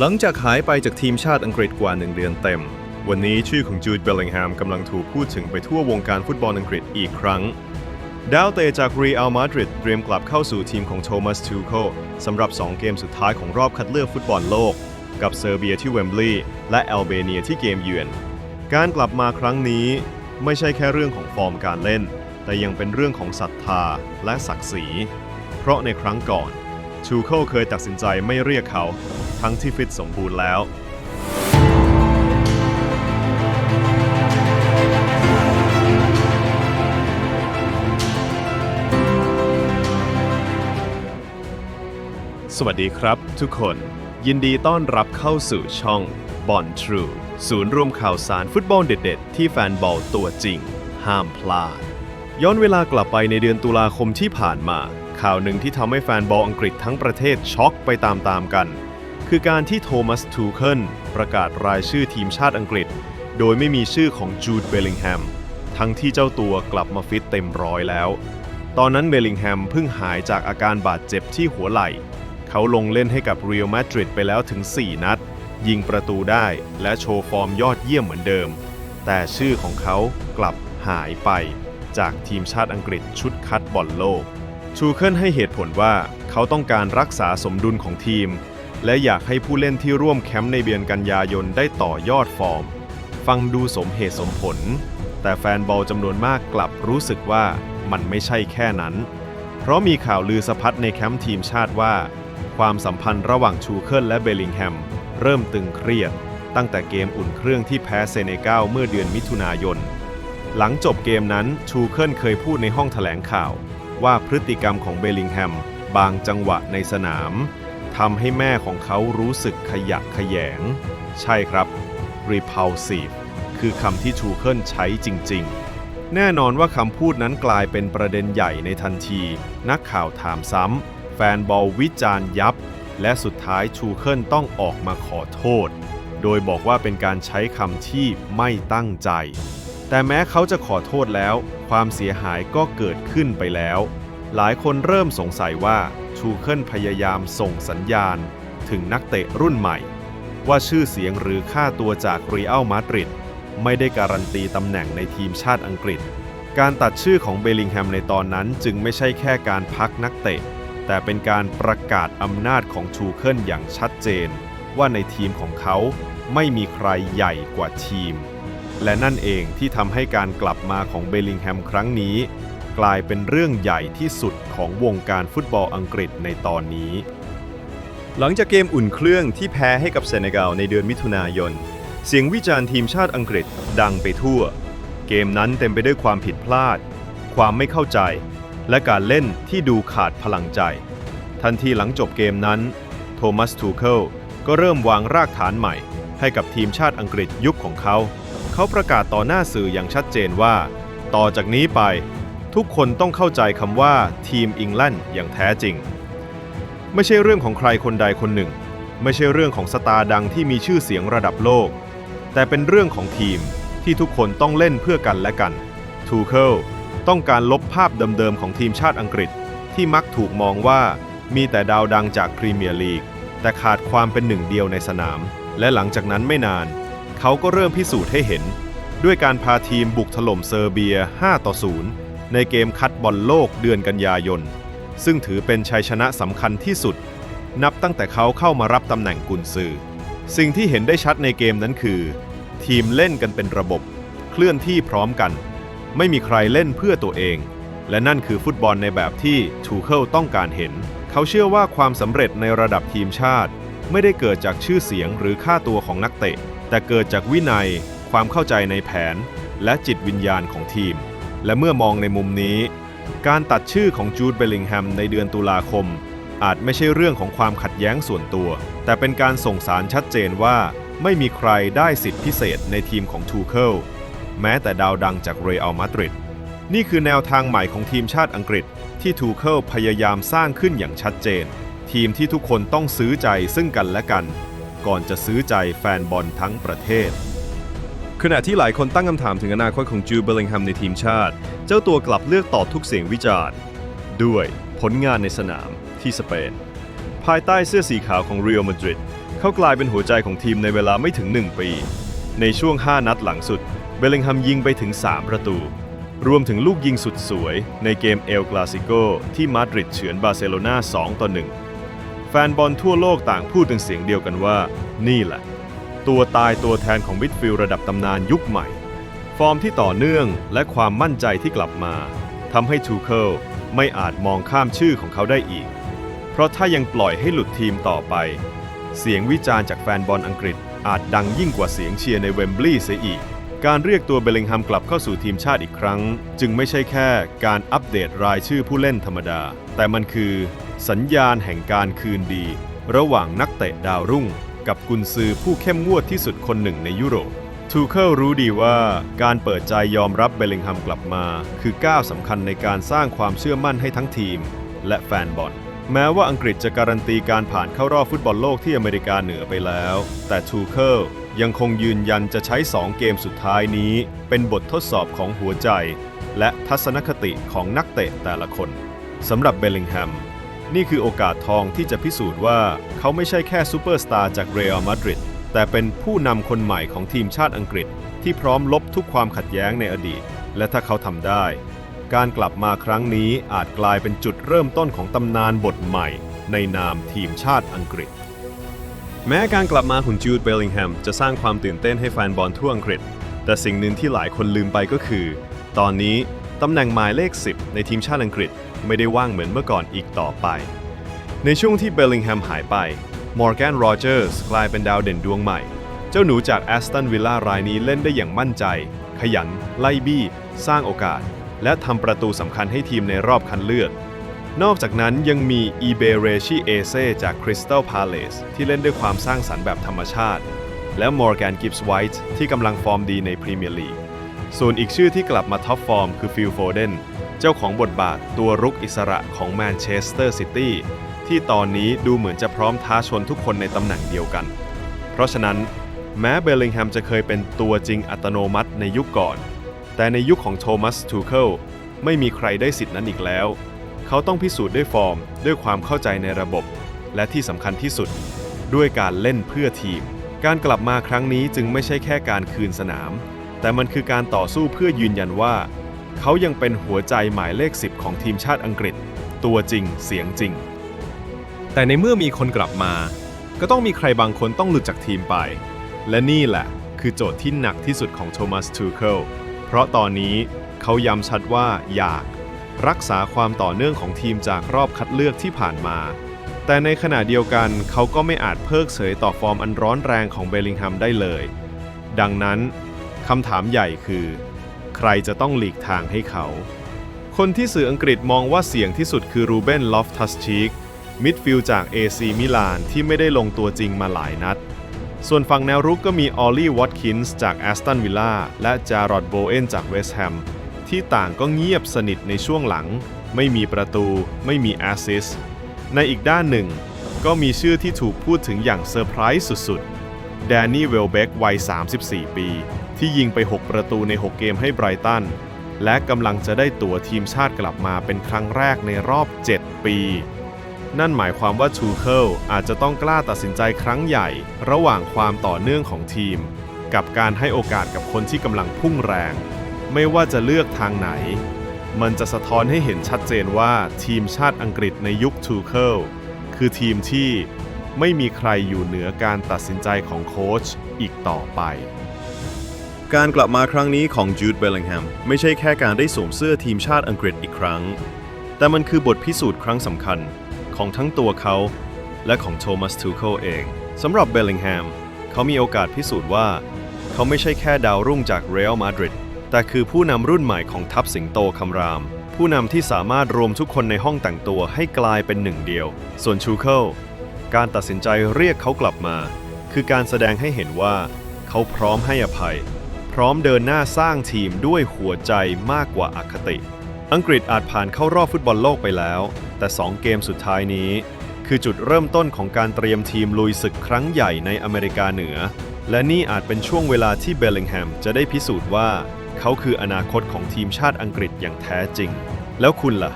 หลังจากหายไปจากทีมชาติอังกฤษกว่า 1 เดือนเต็ม วันนี้ชื่อของจูดเบลลิงแฮมกำลังถูกพูดถึงไปทั่ววงการฟุตบอลอังกฤษอีกครั้ง ดาวเตะจากรีอัลมาดริดเตรียมกลับเข้าสู่ทีมของโทมัสทูโคสำหรับ 2 เกมสุดท้ายของรอบคัดเลือกฟุตบอลโลก กับเซอร์เบียที่เวมบลีย์และแอลเบเนียที่เกมเยือน การกลับมาครั้งนี้ไม่ใช่แค่เรื่องของฟอร์มการเล่น แต่ยังเป็นเรื่องของศรัทธาและศักดิ์ศรี เพราะในครั้งก่อน ทูโคเคยตัดสินใจไม่เรียกเขา ทั้งที่ฟิตสมบูรณ์แล้ว สวัสดีครับทุกคน ยินดีต้อนรับเข้าสู่ช่องบอลทรูศูนย์รวมข่าวสารฟุตบอลเด็ด ๆ ที่แฟนบอลตัวจริง ห้ามพลาด ย้อนเวลากลับไปในเดือนตุลาคมที่ผ่านมาข่าวหนึ่งที่ทำให้แฟนบอลอังกฤษทั้งประเทศช็อกไปตามๆกัน คือการที่โทมัสทูเคิลประกาศรายชื่อทีมชาติอังกฤษ โดยไม่มีชื่อของจูดเบลลิงแฮมทั้งที่เจ้าตัวกลับมาฟิตเต็มร้อยแล้ว ตอนนั้นเบลลิงแฮมเพิ่งหายจากอาการบาดเจ็บที่หัวไหล่ เขาลงเล่นให้กับเรียลมาดริดไปแล้วถึง 4 นัด ยิงประตูได้และโชว์ฟอร์มยอดเยี่ยมเหมือนเดิม แต่ชื่อของเขากลับหายไปจากทีมชาติอังกฤษชุดคัดบอลโลก ชูเคิลให้เหตุผลว่าเขาต้องการรักษาสมดุลของทีม และอยากให้ผู้เล่นที่ร่วมแคมป์ในเดือนกันยายนได้ต่อยอดฟอร์ม ฟังดูสมเหตุสมผล แต่แฟนบอลจำนวนมากกลับรู้สึกว่ามันไม่ใช่แค่นั้น เพราะมีข่าวลือสะพัดในแคมป์ทีมชาติว่า ความสัมพันธ์ระหว่างชูเคิลและเบลลิงแฮม เริ่มตึงเครียด ตั้งแต่เกมอุ่นเครื่องที่แพ้เซเนกัลเมื่อเดือนมิถุนายน หลังจบเกมนั้นชูเคิลเคยพูดในห้องแถลงข่าว ว่าพฤติกรรมของเบลลิงแฮมบางจังหวะในสนาม ทำให้แม่ของเขารู้สึกขยะแขยง ใช่ครับ repulsive คือคำที่ชูเคิลใช้จริง ๆ แน่นอนว่าคำพูดนั้นกลายเป็นประเด็นใหญ่ในทันที นักข่าวถามซ้ำ แฟนบอลวิจารณ์ยับ และสุดท้ายชูเคิลต้องออกมาขอโทษ โดยบอกว่าเป็นการใช้คำที่ไม่ตั้งใจ แต่แม้เขาจะขอโทษแล้ว ความเสียหายก็เกิดขึ้นไปแล้ว หลายคนเริ่มสงสัยว่า ชูเคิลพยายามส่งสัญญาณถึงนักเตะรุ่นใหม่ ว่าชื่อเสียงหรือค่าตัวจากเรียลมาดริดไม่ได้การันตีตำแหน่งในทีมชาติอังกฤษ การตัดชื่อของเบลลิงแฮมในตอนนั้นจึงไม่ใช่แค่การพักนักเตะ แต่เป็นการประกาศอำนาจของชูเคิลอย่างชัดเจน ว่าในทีมของเขาไม่มีใครใหญ่กว่าทีม และนั่นเองที่ทำให้การกลับมาของเบลลิงแฮมครั้งนี้ กลายเป็นเรื่องใหญ่ที่สุดของวงการฟุตบอลอังกฤษในตอนนี้ หลังจากเกมอุ่นเครื่องที่แพ้ให้กับเซเนกัลในเดือนมิถุนายน เสียงวิจารณ์ทีมชาติอังกฤษดังไปทั่ว เกมนั้นเต็มไปด้วยความผิดพลาด ความไม่เข้าใจ และการเล่นที่ดูขาดพลังใจ ทันทีหลังจบเกมนั้น โทมัส ทูเคิลก็เริ่มวางรากฐานใหม่ ให้กับทีมชาติอังกฤษยุคของเขา เขาประกาศต่อหน้าสื่ออย่างชัดเจนว่า ต่อจากนี้ไป ทุกคนต้องเข้าใจคำว่าทีมอิงแลนด์อย่างแท้จริง ไม่ใช่เรื่องของใครคนใดคนหนึ่ง ไม่ใช่เรื่องของสตาร์ดังที่มีชื่อเสียงระดับโลก แต่เป็นเรื่องของทีมที่ทุกคนต้องเล่นเพื่อกันและกันทูเคิลต้องการลบภาพเดิมๆของทีมชาติอังกฤษ ที่มักถูกมองว่ามีแต่ดาวดังจากพรีเมียร์ลีกแต่ขาดความเป็นหนึ่งเดียวในสนาม และหลังจากนั้นไม่นาน เขาก็เริ่มพิสูจน์ให้เห็น ด้วยการพาทีมบุกถล่มเซอร์เบีย 5 ต่อ 0 ในเกมคัดบอลโลกเดือนกันยายน ซึ่งถือเป็นชัยชนะสำคัญที่สุด นับตั้งแต่เขาเข้ามารับตำแหน่งกุนซือ สิ่งที่เห็นได้ชัดในเกมนั้นคือ ทีมเล่นกันเป็นระบบ เคลื่อนที่พร้อมกัน ไม่มีใครเล่นเพื่อตัวเอง และนั่นคือฟุตบอลในแบบที่ทูเคิลต้องการเห็น เขาเชื่อว่าความสำเร็จในระดับทีมชาติ ไม่ได้เกิดจากชื่อเสียงหรือค่าตัวของนักเตะ แต่เกิดจากวินัย ความเข้าใจในแผน และจิตวิญญาณของทีม และเมื่อมองในมุมนี้ การตัดชื่อของจูดเบลลิงแฮมในเดือนตุลาคม อาจไม่ใช่เรื่องของความขัดแย้งส่วนตัว แต่เป็นการส่งสารชัดเจนว่า ไม่มีใครได้สิทธิพิเศษในทีมของทูเคิลแม้แต่ดาวดังจากเรอัลมาดริดนี่คือแนวทางใหม่ของทีมชาติอังกฤษ ที่ทูเคิลพยายามสร้างขึ้นอย่างชัดเจน ทีมที่ทุกคนต้องซื้อใจซึ่งกันและกัน ก่อนจะซื้อใจแฟนบอลทั้งประเทศ ขณะที่หลายคนตั้งคำถามถึงอนาคตของจูเบลลิงแฮมในทีมชาติ เจ้าตัวกลับเลือกตอบทุกเสียงวิจารณ์ ด้วยผลงานในสนามที่สเปน ภายใต้เสื้อสีขาวของเรอัลมาดริดเขากลายเป็นหัวใจของทีมในเวลาไม่ถึง 1 ปี ในช่วง 5 นัดหลังสุด เบลลิงแฮมยิงไปถึง 3 ประตู รวมถึงลูกยิงสุดสวยในเกมเอลกลาซิโกที่มาดริดเฉือนบาร์เซโลนา2ต่อ1แฟนบอลทั่วโลกต่างพูดเป็นเสียงเดียวกันว่า นี่แหละ ตัวตายตัวแทนของมิดฟิลด์ระดับตำนานยุคใหม่ ฟอร์มที่ต่อเนื่องและความมั่นใจที่กลับมาทำให้ทูเคิลไม่อาจมองข้ามชื่อของเขาได้อีก เพราะถ้ายังปล่อยให้หลุดทีมต่อไป เสียงวิจารณ์จากแฟนบอลอังกฤษอาจดังยิ่งกว่าเสียงเชียร์ในเวมบลีย์เสียอีก การเรียกตัวเบลลิงแฮมกลับเข้าสู่ทีมชาติอีกครั้ง จึงไม่ใช่แค่การอัปเดตรายชื่อผู้เล่นธรรมดา แต่มันคือ สัญญาณแห่งการคืนดี ระหว่างนักเตะดาวรุ่ง กับกุนซือผู้เข้มงวดที่สุดคนหนึ่งในยุโรป ทูเคิลรู้ดีว่าการเปิดใจยอมรับเบลลิงแฮมกลับมา คือก้าวสำคัญในการสร้างความเชื่อมั่นให้ทั้งทีม และแฟนบอลแม้ว่าอังกฤษจะการันตีการผ่านเข้ารอบฟุตบอลโลกที่อเมริกาเหนือไปแล้ว แต่ทูเคิลยังคงยืนยันจะใช้ 2 เกมสุดท้ายนี้ เป็นบททดสอบของหัวใจ และทัศนคติของนักเตะแต่ละคนสำหรับเบลลิงแฮม นี่คือโอกาสทองที่จะพิสูจน์ว่าเขาไม่ใช่แค่ซูเปอร์สตาร์จากเรอัลมาดริดแต่เป็นผู้นำคนใหม่ของทีมชาติอังกฤษ ที่พร้อมลบทุกความขัดแย้งในอดีต และถ้าเขาทำได้ การกลับมาครั้งนี้อาจกลายเป็นจุดเริ่มต้นของตำนานบทใหม่ ในนามทีมชาติอังกฤษ แม้การกลับมาของจูดเบลลิงแฮมจะสร้างความตื่นเต้นให้แฟนบอลทั่วอังกฤษ แต่สิ่งหนึ่งที่หลายคนลืมไปก็คือ ตอนนี้ตำแหน่งหมายเลข 10 ในทีมชาติอังกฤษ ไม่ได้ว่างเหมือนเมื่อก่อนอีกต่อไป ในช่วงที่เบลลิงแฮมหายไปมอร์แกนโรเจอร์สกลายเป็นดาวเด่นดวงใหม่ เจ้าหนูจากแอสตันวิลล่ารายนี้เล่นได้อย่างมั่นใจ ขยัน ไล่บี้ สร้างโอกาส และทำประตูสำคัญให้ทีมในรอบคัดเลือก นอกจากนั้นยังมีอีเบเรชิเอเซจากคริสตัลพาเลสที่เล่นด้วยความสร้างสรรค์แบบธรรมชาติ และมอร์แกนกิฟส์ไวท์ที่กำลังฟอร์มดีในพรีเมียร์ลีกส่วนอีกชื่อที่กลับมาท็อปฟอร์มคือฟิลโฟเดน เจ้าของบทบาทตัวรุกอิสระของแมนเชสเตอร์ซิตี้ที่ตอนนี้ดูเหมือนจะพร้อมท้าชนทุกคนในตำแหน่งเดียวกัน เพราะฉะนั้นแม้เบลลิงแฮมจะเคยเป็นตัวจริงอัตโนมัติในยุคก่อน แต่ในยุคของโทมัสทูเคิลไม่มีใครได้สิทธินั้นอีกแล้ว เขาต้องพิสูจน์ด้วยฟอร์ม ด้วยความเข้าใจในระบบ และที่สำคัญที่สุด ด้วยการเล่นเพื่อทีม การกลับมาครั้งนี้จึงไม่ใช่แค่การคืนสนาม แต่มันคือการต่อสู้เพื่อยืนยันว่า เขายังเป็นหัวใจหมายเลข 10 ของทีมชาติอังกฤษ ตัวจริงเสียงจริง แต่ในเมื่อมีคนกลับมา ก็ต้องมีใครบางคนต้องหลุดจากทีมไป และนี่แหละ คือโจทย์ที่หนักที่สุดของโทมัสทูเคิลเพราะตอนนี้เขาย้ำชัดว่าอยาก รักษาความต่อเนื่องของทีมจากรอบคัดเลือกที่ผ่านมา แต่ในขณะเดียวกันเขาก็ไม่อาจเพิกเฉยต่อฟอร์มอันร้อนแรงของเบลลิงแฮมได้เลย ดังนั้นคำถามใหญ่คือ ใครจะต้องหลีกทางให้เขา คนที่สื่ออังกฤษมองว่าเสี่ยงที่สุดคือรูเบนลอฟทัสชีกมิดฟิลด์จาก AC มิลานที่ไม่ได้ลงตัวจริงมาหลายนัด ส่วนฝั่งแนวรุกก็มีออลลี่วอตคินส์จากแอสตันวิลล่าและจารอดโบเอนจากเวสต์แฮมที่ต่างก็เงียบสนิทในช่วงหลัง ไม่มีประตู ไม่มีแอสซิสในอีกด้านหนึ่ง ก็มีชื่อที่ถูกพูดถึงอย่างเซอร์ไพรส์สุดๆ แดนนี่เวลเบกวัย 34 ปี ที่ยิงไป 6 ประตูใน 6 เกมให้ไบรตัน และกำลังจะได้ตั๋วทีมชาติกลับมาเป็นครั้งแรกในรอบ 7 ปี นั่นหมายความว่าทูเคิลอาจจะต้องกล้าตัดสินใจครั้งใหญ่ ระหว่างความต่อเนื่องของทีม กับการให้โอกาสกับคนที่กำลังพุ่งแรง ไม่ว่าจะเลือกทางไหน มันจะสะท้อนให้เห็นชัดเจนว่าทีมชาติอังกฤษในยุคทูเคิลคือทีมที่ ไม่มีใครอยู่เหนือการตัดสินใจของโค้ชอีกต่อไป การกลับมาครั้งนี้ของจูดเบลลิงแฮมไม่ใช่แค่การได้สวมเสื้อทีมชาติอังกฤษอีกครั้ง แต่มันคือบทพิสูจน์ครั้งสำคัญของทั้งตัวเขาและของโทมัสทูเคิลเองสำหรับเบลลิงแฮมเขามีโอกาสพิสูจน์ว่า เขาไม่ใช่แค่ดาวรุ่งจากเรอัลมาดริดแต่คือผู้นำรุ่นใหม่ของทัพสิงโตคำราม ผู้นำที่สามารถรวมทุกคนในห้องแต่งตัวให้กลายเป็นหนึ่งเดียว ส่วนชูเคิล การตัดสินใจเรียกเขากลับมา คือการแสดงให้เห็นว่าเขาพร้อมให้อภัย พร้อมเดินหน้าสร้างทีมด้วยหัวใจมากกว่าอาคติ อังกฤษอาจผ่านเข้ารอบฟุตบอลโลกไปแล้ว แต่ 2 เกมสุดท้ายนี้ คือจุดเริ่มต้นของการเตรียมทีมลุยศึกครั้งใหญ่ในอเมริกาเหนือ และนี่อาจเป็นช่วงเวลาที่เบลลิงแฮมจะได้พิสูจน์ว่า เขาคืออนาคตของทีมชาติอังกฤษอย่างแท้จริง แล้วคุณล่ะ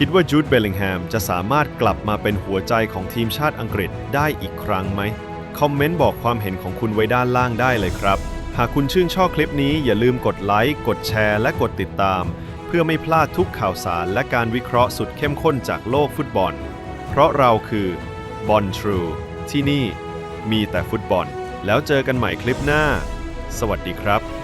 คิดว่าจูดเบลลิงแฮมจะสามารถกลับมาเป็นหัวใจของทีมชาติอังกฤษได้อีกครั้งไหม คอมเมนต์บอกความเห็นของคุณไว้ด้านล่างได้เลยครับ หากคุณชื่นชอบคลิปนี้อย่าลืมกดไลค์ กดแชร์ และกดติดตาม เพื่อไม่พลาดทุกข่าวสารและการวิเคราะห์สุดเข้มข้นจากโลกฟุตบอล เพราะเราคือบอลทรูที่นี่มีแต่ฟุตบอล แล้วเจอกันใหม่คลิปหน้า สวัสดีครับ